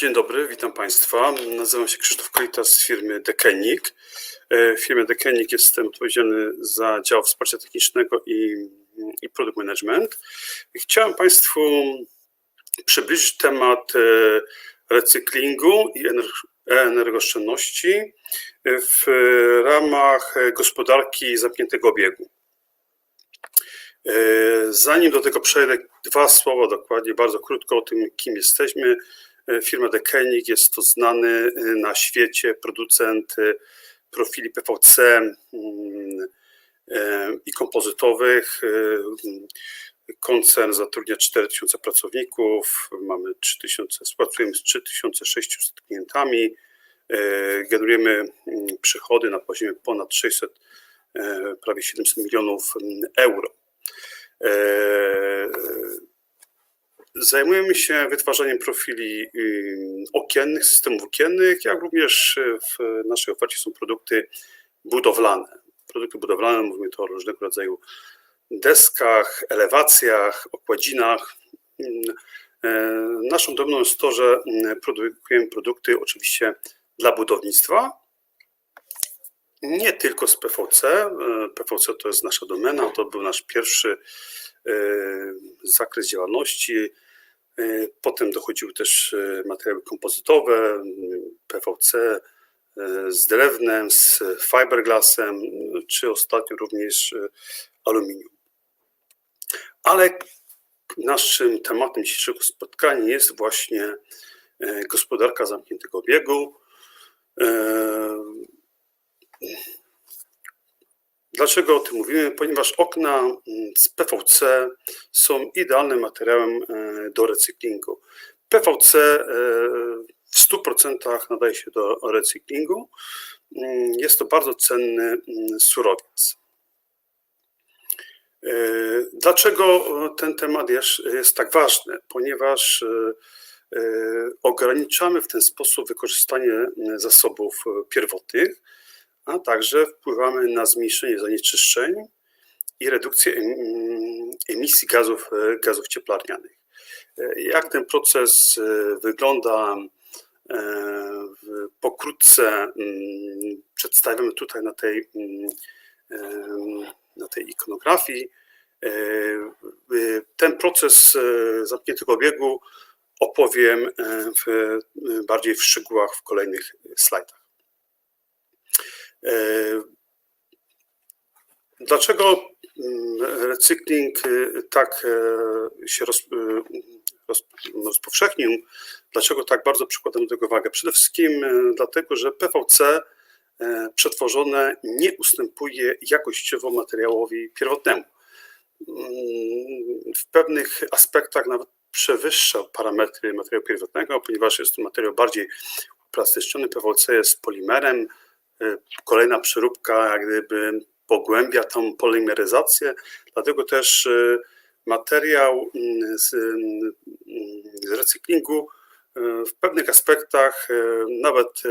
Dzień dobry, witam Państwa. Nazywam się Krzysztof Kolita z firmy Dekenik. E, W firmie Dekenik jestem odpowiedzialny za dział wsparcia technicznego i, i product management. Chciałem Państwu przybliżyć temat e, recyklingu i ener- energooszczędności w ramach gospodarki zamkniętego obiegu. E, Zanim do tego przejdę, dwa słowa dokładnie, bardzo krótko o tym, kim jesteśmy. E, Firma Dekenik jest to znany e, na świecie producent e, profili PVC mm, i kompozytowych. Mm, Koncern zatrudnia 4000 pracowników, mamy 3000, współpracujemy z 3600 klientami, generujemy mm, przychody na poziomie ponad 600, e, prawie 700 milionów euro. Zajmujemy się wytwarzaniem profili ym, okiennych, systemów okiennych, jak również w naszej ofercie są produkty budowlane. Produkty budowlane, mówimy tu o różnego rodzaju deskach, elewacjach, okładzinach. Ym, e, Naszą domną jest to, że produkujemy produkty oczywiście dla budownictwa, nie tylko z PVC. PVC to jest nasza domena, to był nasz pierwszy zakres działalności. E, Potem dochodziły też e, materiały kompozytowe, PVC e, z drewnem, z fiberglassem, czy ostatnio również e, aluminium. Ale naszym tematem dzisiejszego spotkania jest właśnie e, gospodarka zamkniętego obiegu. Dlaczego o tym mówimy? Ponieważ okna mm, z PVC są idealnym materiałem e, do recyklingu. PVC e, w 100% nadaje się do recyklingu. Mm, Jest to bardzo cenny mm, surowiec. E, Dlaczego ten temat jest, tak ważny? Ponieważ ograniczamy w ten sposób wykorzystanie zasobów pierwotnych, a także wpływamy na zmniejszenie zanieczyszczeń i redukcję em- emisji gazów, e, gazów cieplarnianych. E, Jak ten proces e, wygląda? Pokrótce mm, przedstawiamy tutaj na tej, mm, na tej ikonografii. Ten proces zamkniętego obiegu opowiem w, bardziej w szczegółach w kolejnych slajdach. E, Dlaczego mm, recykling e, tak e, się roz, rozpowszechnił? Dlaczego tak bardzo przykładamy do tego wagę? Przede wszystkim e, dlatego, że PVC przetworzone nie ustępuje jakościowo materiałowi pierwotnemu. Mm, W pewnych aspektach nawet przewyższa parametry materiału pierwotnego, ponieważ jest to materiał bardziej plastyczny. PVC jest polimerem, kolejna przeróbka jak gdyby pogłębia tą polimeryzację, dlatego też e, materiał mm, z, mm, z recyklingu e, w pewnych aspektach nawet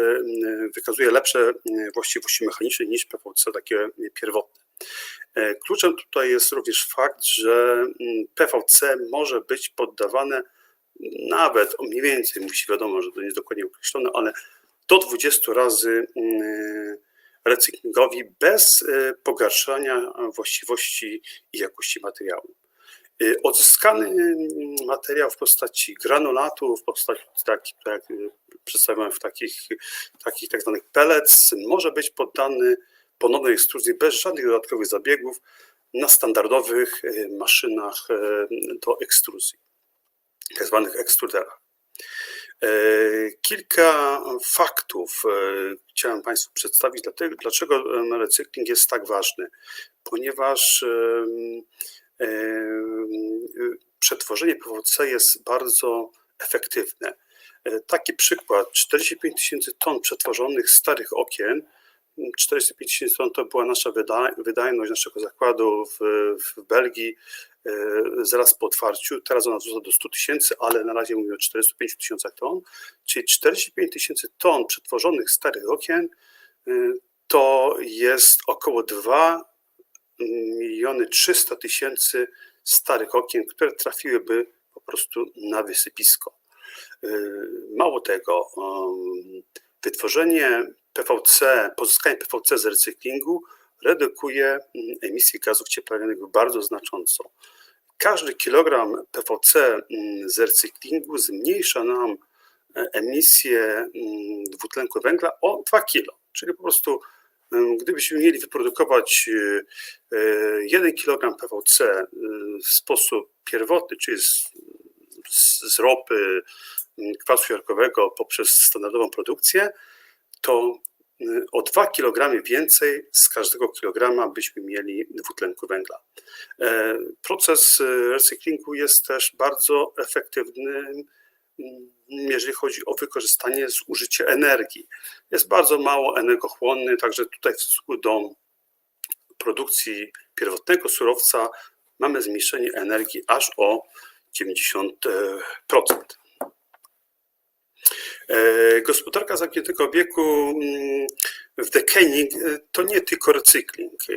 wykazuje lepsze właściwości mechaniczne niż PVC takie pierwotne. Kluczem tutaj jest również fakt, że mm, PVC może być poddawane nawet, mniej więcej musi wiadomo, że to nie jest dokładnie określone, ale do 20 razy mm, recyklingowi bez e, pogarszania właściwości i jakości materiału. E, Odzyskany mm, materiał w postaci granulatu, w postaci takich, tak e, w takich, takich tak zwanych pellets, może być poddany ponownej ekstruzji bez żadnych dodatkowych zabiegów na standardowych e, maszynach e, do ekstruzji, tak zwanych ekstruderach. E, Kilka faktów e, chciałem Państwu przedstawić, dlaczego recykling jest tak ważny. Ponieważ przetworzenie PVC jest bardzo efektywne. E, Taki przykład, 45 tysięcy ton przetworzonych starych okien, 45 tysięcy ton to była nasza wyda- wydajność naszego zakładu w, w Belgii e, zaraz po otwarciu. Teraz ona wzrosła do 100 tysięcy, ale na razie mówimy o 45 tysiącach ton. Czyli 45 tysięcy ton przetworzonych starych okien e, to jest około 2 miliony 300 tysięcy starych okien, które trafiłyby po prostu na wysypisko. Mało tego, wytworzenie PVC, pozyskanie PVC z recyklingu redukuje mm, emisję gazów cieplarnianych bardzo znacząco. Każdy kilogram PVC mm, z recyklingu zmniejsza nam e, emisję mm, dwutlenku węgla o 2 kilo. Czyli po prostu, gdybyśmy mieli wyprodukować e, e, 1 kg PVC w sposób pierwotny, czyli z, z, ropy, kwasu jarkowego poprzez standardową produkcję, to o 2 kg więcej z każdego kilograma byśmy mieli dwutlenku węgla. E, Proces y, recyklingu jest też bardzo efektywny, mm, jeżeli chodzi o wykorzystanie zużycia energii. Jest bardzo mało energochłonny, także tutaj w stosunku do produkcji pierwotnego surowca mamy zmniejszenie energii aż o 90%. E, Gospodarka zamkniętego wieku mm, w Dekening e, to nie tylko recykling. E,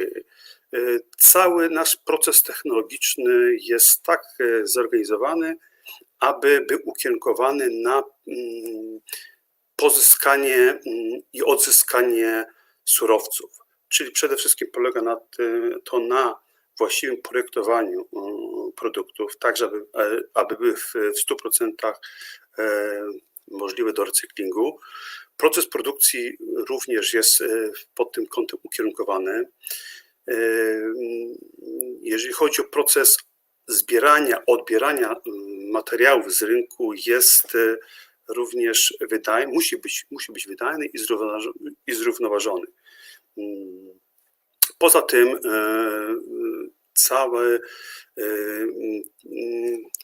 Cały nasz proces technologiczny jest tak zorganizowany, aby był ukierunkowany na mm, pozyskanie mm, i odzyskanie surowców. Czyli przede wszystkim polega na tym, to na właściwym projektowaniu produktów, tak żeby, aby były w 100% możliwe do recyklingu. Proces produkcji również jest e, pod tym kątem ukierunkowany. E, Jeżeli chodzi o proces zbierania, odbierania materiałów z rynku, jest e, również wydajny, musi być, musi być wydajny i zrównoważ- i zrównoważony. Mm, Poza tym cały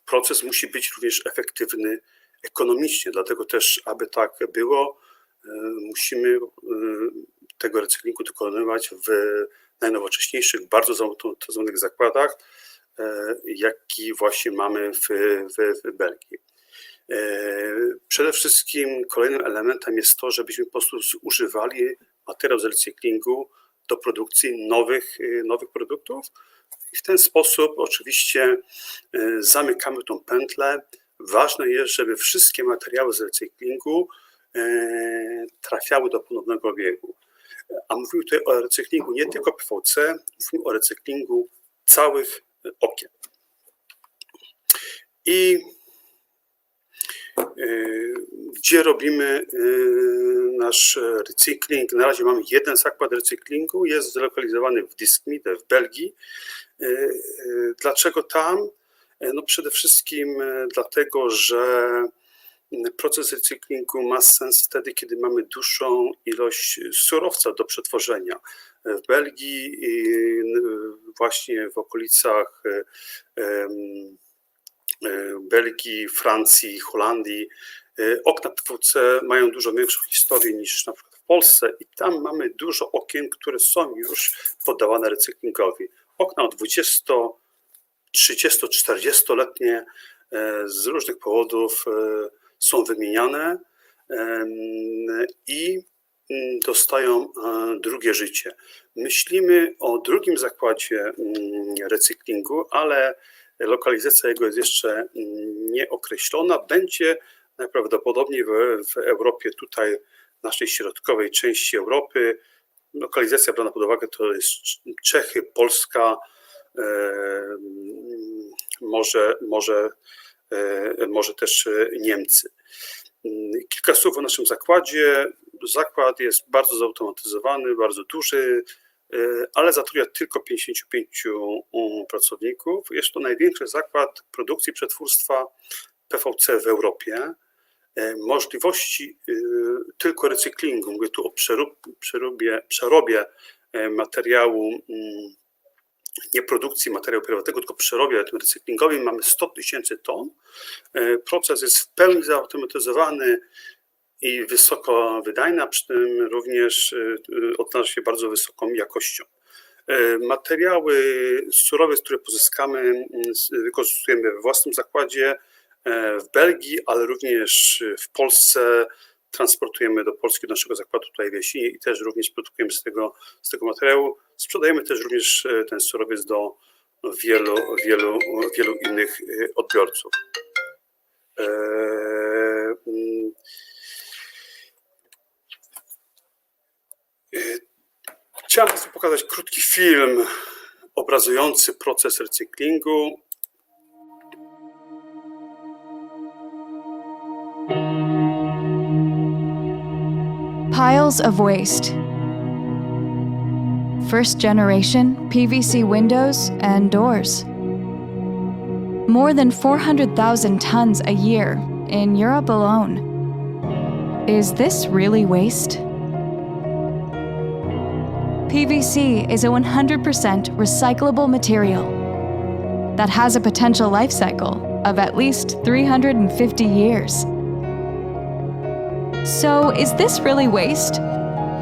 proces musi być również efektywny ekonomicznie, dlatego też, aby tak było, e, musimy e, tego recyklingu dokonywać w najnowocześniejszych, bardzo zautomatyzowanych zakładach, e, jaki właśnie mamy w, w, w Belgii. Przede wszystkim kolejnym elementem jest to, żebyśmy po prostu zużywali materiał z recyklingu do produkcji nowych, nowych produktów i w ten sposób oczywiście zamykamy tą pętlę. Ważne jest, żeby wszystkie materiały z recyklingu e, trafiały do ponownego obiegu. A mówimy tutaj o recyklingu nie tylko PVC, mówimy o recyklingu całych okien. I y, gdzie robimy y, nasz recykling. Na razie mamy jeden zakład recyklingu, jest zlokalizowany w Diskmide w Belgii. Dlaczego tam? Y, No przede wszystkim y, dlatego, że proces recyklingu ma sens wtedy, kiedy mamy dłuższą ilość surowca do przetworzenia. W Belgii, właśnie w okolicach Belgii, Francji, Holandii, okna PVC mają dużo większą historię niż na przykład w Polsce i tam mamy dużo okien, które są już poddawane recyklingowi. Okna o 20, 30, 40-letnie e, z różnych powodów e, są wymieniane em, i mm, dostają e, drugie życie. Myślimy o drugim zakładzie mm, recyklingu, ale lokalizacja jego jest jeszcze mm, nieokreślona. Będzie najprawdopodobniej w, w Europie, tutaj naszej środkowej części Europy. Lokalizacja brana pod uwagę to jest Czechy, Polska, e, może, może, e, może też e, Niemcy. Kilka słów o naszym zakładzie. Zakład jest bardzo zautomatyzowany, bardzo duży, e, ale zatrudnia tylko 55 um, pracowników. Jest to największy zakład produkcji przetwórstwa PVC w Europie. Możliwości tylko recyklingu, mówię tu o przerób, przerobie, przerobie materiału, nie produkcji materiału pierwotnego, tylko przerobie tym recyklingowym mamy 100 tysięcy ton. E, Proces jest w pełni zautomatyzowany i wysoko wydajny, a przy tym również e, e, odnalazł się bardzo wysoką jakością. Materiały surowe, które pozyskamy, wykorzystujemy we własnym zakładzie w Belgii, ale również w Polsce. Transportujemy do Polski, do naszego zakładu tutaj w Jasinie i też również produkujemy z tego, z tego materiału. Sprzedajemy też również e, ten surowiec do wielu, wielu, wielu innych e, odbiorców. E, mm, Chciałem Państwu pokazać krótki film obrazujący proces recyklingu. Piles of waste. First generation PVC windows and doors. More than 400,000 tons a year in Europe alone. Is this really waste? PVC is a 100% recyclable material that has a potential life cycle of at least 350 years. So, is this really waste?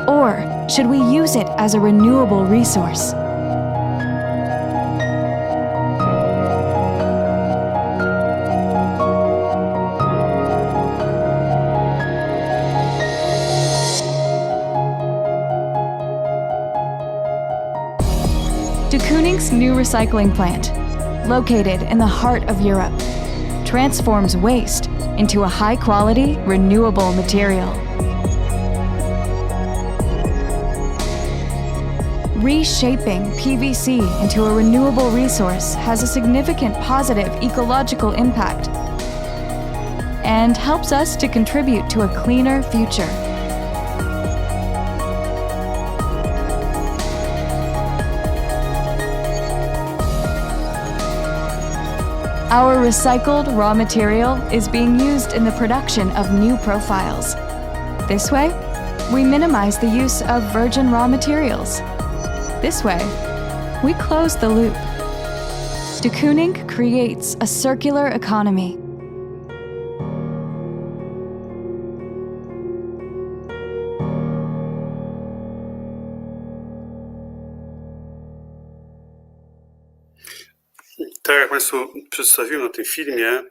Or should we use it as a renewable resource? De Kooning's new recycling plant, located in the heart of Europe, transforms waste into a high quality, renewable material. Reshaping PVC into a renewable resource has a significant positive ecological impact and helps us to contribute to a cleaner future. Our recycled raw material is being used in the production of new profiles. This way, we minimize the use of virgin raw materials. This way, we close the loop. De Kooning creates a circular economy. Tak jak Państwu przedstawiłem na tym filmie,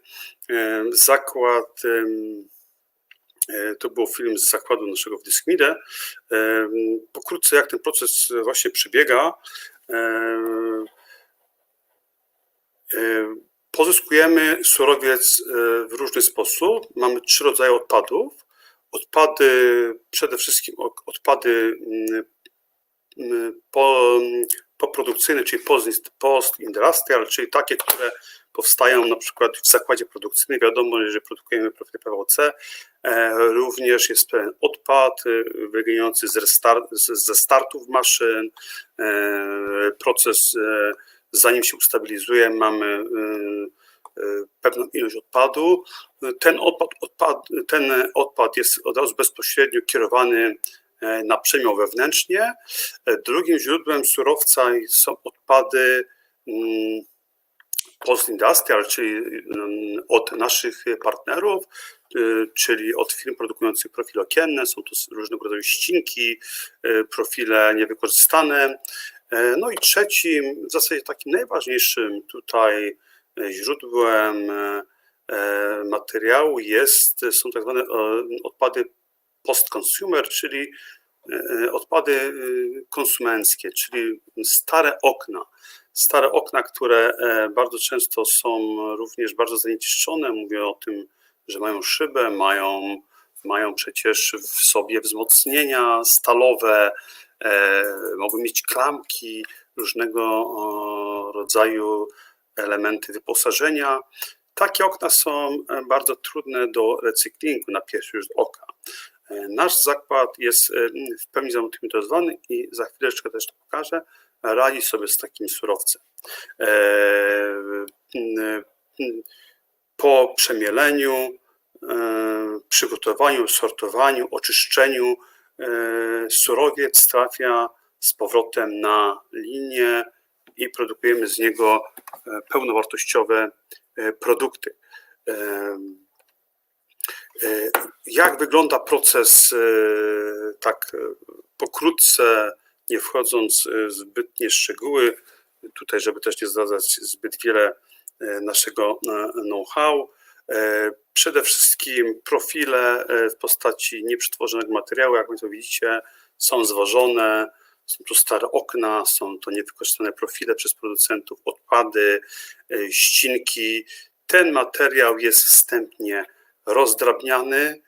zakład, to był film z zakładu naszego w Dyskmidę. E, Pokrótce jak ten proces właśnie przebiega. e, e, Pozyskujemy surowiec e, w różny sposób. Mamy trzy rodzaje odpadów. Odpady, przede wszystkim odpady mm, mm, po, poprodukcyjne, czyli post- post-industrial, czyli takie, które powstają na przykład w zakładzie produkcyjnym. Wiadomo, że produkujemy profil PVC. E, Również jest pewien odpad e, wynikający ze startów maszyn. E, Proces, zanim się ustabilizuje, mamy pewną ilość odpadu. Ten odpad, odpad, ten odpad jest od razu bezpośrednio kierowany na przemiał wewnętrznie. Drugim źródłem surowca są odpady mm, post-industrial, czyli mm, od naszych partnerów, y, czyli od firm produkujących profile okienne. Są to różnego rodzaju ścinki, y, profile niewykorzystane. E, No i trzecim, w zasadzie takim najważniejszym tutaj źródłem materiału jest, są tak zwane odpady post-consumer, czyli odpady konsumenckie, czyli stare okna. Stare okna, które e, bardzo często są również bardzo zanieczyszczone. Mówię o tym, że mają szybę, mają, mają przecież w sobie wzmocnienia stalowe, e, mogą mieć klamki, różnego rodzaju elementy wyposażenia. Takie okna są e, bardzo trudne do recyklingu na pierwszy rzut oka. Nasz zakład jest w pełni zautomatyzowany i za chwileczkę też to pokażę. Radzi sobie z takim surowcem. E, m, m, Po przemieleniu, e, przygotowaniu, sortowaniu, oczyszczeniu e, surowiec trafia z powrotem na linię i produkujemy z niego e, pełnowartościowe e, produkty. E, E, Jak wygląda proces, e, tak e, pokrótce, nie wchodząc e, zbytnie w szczegóły, tutaj, żeby też nie zdradzać zbyt wiele e, naszego e, know-how. Przede wszystkim profile w postaci nieprzetworzonego materiału, jak Państwo widzicie, są zważone. Są to stare okna, są to niewykorzystane profile przez producentów, odpady, ścinki. Ten materiał jest wstępnie rozdrabniany.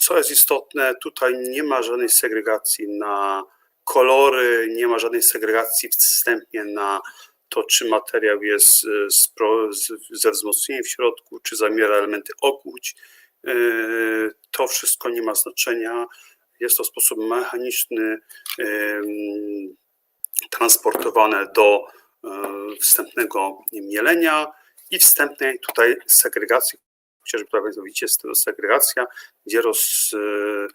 Co jest istotne, tutaj nie ma żadnej segregacji na kolory, nie ma żadnej segregacji wstępnie na to, czy materiał jest z pro, z, ze wzmocnieniem w środku, czy zawiera elementy okuć. Y, To wszystko nie ma znaczenia. Jest to w sposób mechaniczny ym, transportowane do e, wstępnego mielenia i wstępnej tutaj segregacji, chociażby prawie widzicie, jest to segregacja, gdzie roz, e, e,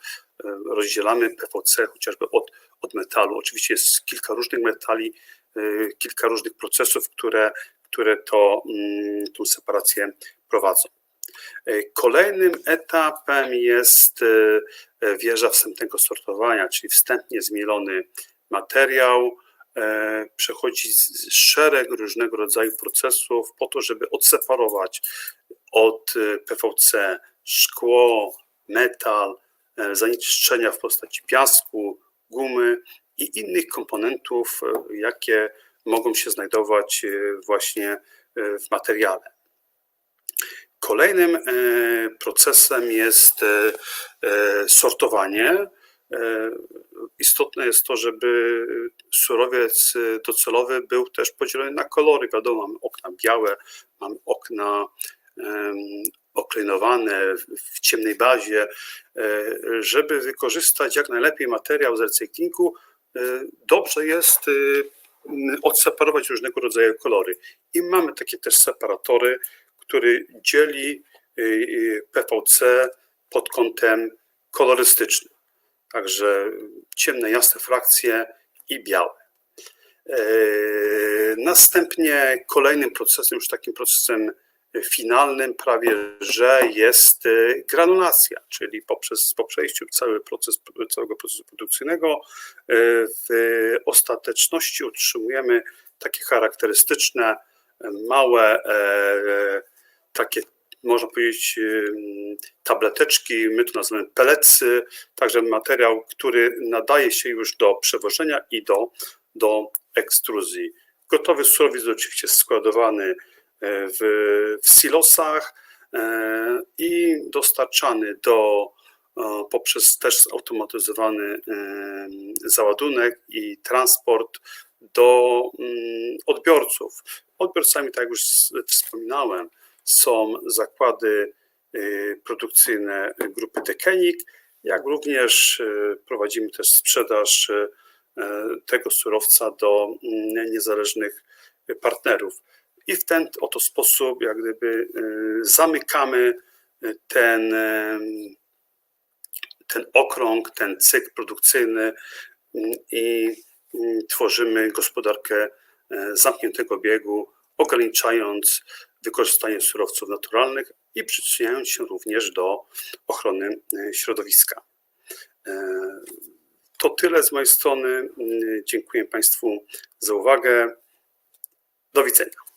rozdzielamy PVC chociażby od, od metalu. Oczywiście jest kilka różnych metali, e, kilka różnych procesów, które, które to, mm, tą separację prowadzą. E, Kolejnym etapem jest e, e, wieża wstępnego sortowania, czyli wstępnie zmielony materiał e, przechodzi szereg różnego rodzaju procesów po to, żeby odseparować od e, PVC szkło, metal, e, zanieczyszczenia w postaci piasku, gumy i innych komponentów, e, jakie mogą się znajdować e, właśnie e, w materiale. Kolejnym e, procesem jest e, e, sortowanie. E, Istotne jest to, żeby surowiec e, docelowy był też podzielony na kolory. Wiadomo, mamy okna białe, mamy okna oklejnowane w- ciemnej bazie. E, Żeby wykorzystać jak najlepiej materiał z recyklingu, e, dobrze jest e, odseparować różnego rodzaju kolory. I mamy takie też separatory, który dzieli PVC pod kątem kolorystycznym. Także ciemne, jasne frakcje i białe. Następnie kolejnym procesem, już takim procesem finalnym prawie, że jest e, granulacja, czyli poprzez, po przejściu cały proces, całego procesu produkcyjnego e, w ostateczności otrzymujemy takie charakterystyczne, małe, e, takie można powiedzieć em, tableteczki, my to nazywamy pelecy, także materiał, który nadaje się już do przewożenia i do, do ekstruzji. Gotowy surowiec oczywiście składowany w, w silosach e, i dostarczany do e, poprzez też zautomatyzowany em, załadunek i transport do mm, odbiorców. Odbiorcami, tak jak już wspominałem, są zakłady produkcyjne grupy Dekenik, jak również prowadzimy też sprzedaż tego surowca do mm, niezależnych partnerów. I w ten oto sposób jak gdyby y, zamykamy y, ten, em, ten okrąg, ten cykl produkcyjny mm, i mm, tworzymy gospodarkę e, zamkniętego biegu, ograniczając wykorzystanie surowców naturalnych i przyczyniając się również do ochrony e, środowiska. E, To tyle z mojej strony. Mm, Dziękuję Państwu za uwagę. Do widzenia.